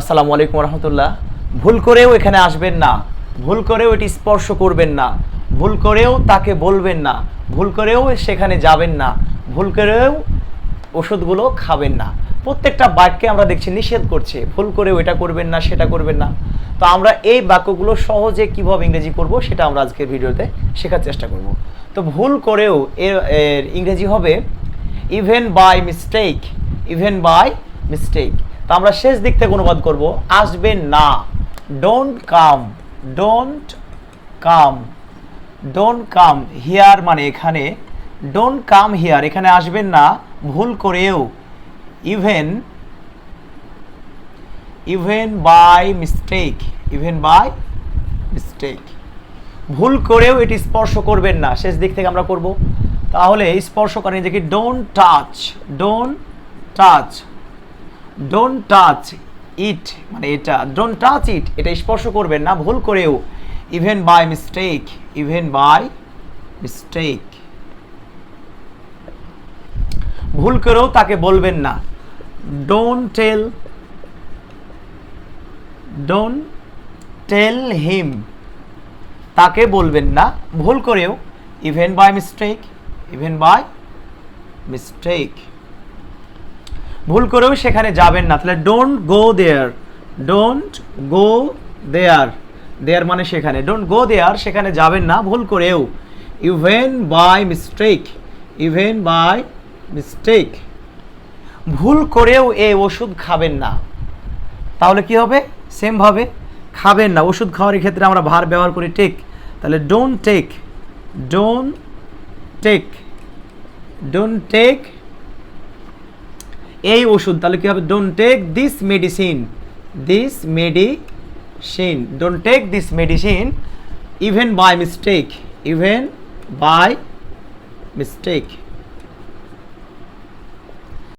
আসসালামু আলাইকুম রহমতুল্লাহ ভুল করেও এখানে আসবেন না। ভুল করেও এটি স্পর্শ করবেন না। ভুল করেও তাকে বলবেন না। ভুল করেও সেখানে যাবেন না। ভুল করেও ওষুধগুলো খাবেন না। প্রত্যেকটা বাক্যে আমরা দেখছি নিষেধ করছে। ভুল করেও এটা করবেন না, সেটা করবেন না। তো আমরা এই বাক্যগুলো সহজে কীভাবে ইংরেজি করব সেটা আমরা আজকের ভিডিওতে শেখার চেষ্টা করব। তো ভুল করেও এর ইংরেজি হবে even by mistake even by mistake তো আমরা শেষ দিক থেকে অনুবাদ করব আসবেন না। Don't come don't come don't come here মানে এখানে ডোন্ট কাম হিয়ার এখানে আসবেন না, ভুল করেও। Even even by mistake even by mistake ভুল করেও এটি স্পর্শ করবেন না, শেষ দিক থেকে আমরা করব। তাহলে স্পর্শ করেন দেখি don't touch don't touch don't touch it মানে এটা ডোন্ট টাচ ইট এটা স্পর্শ করবেন না, ভুল করেও। Even by mistake even by mistake ভুল করেও তাকে বলবেন না। Don't tell don't tell him তাকে বলবেন না, ভুল করেও। Even by mistake even by mistake ভুল করেও সেখানে যাবেন না। তাহলে don't go there don't go দেয়ার দেয়ার মানে সেখানে। ডোন্ট গো দেয়ার সেখানে যাবেন না, ভুল করেও। Even by mistake even by mistake ভুল করেও এই ওষুধ খাবেন না। তাহলে কি হবে? সেমভাবে খাবেন না। ওষুধ খাওয়ার ক্ষেত্রে আমরা ভার ব্যবহার করি টেক তাহলে don't take don't take don't take এই ওষুধ, তাহলে কি হবে? Don't take this medicine this medicine don't take this medicine even by mistake even by mistake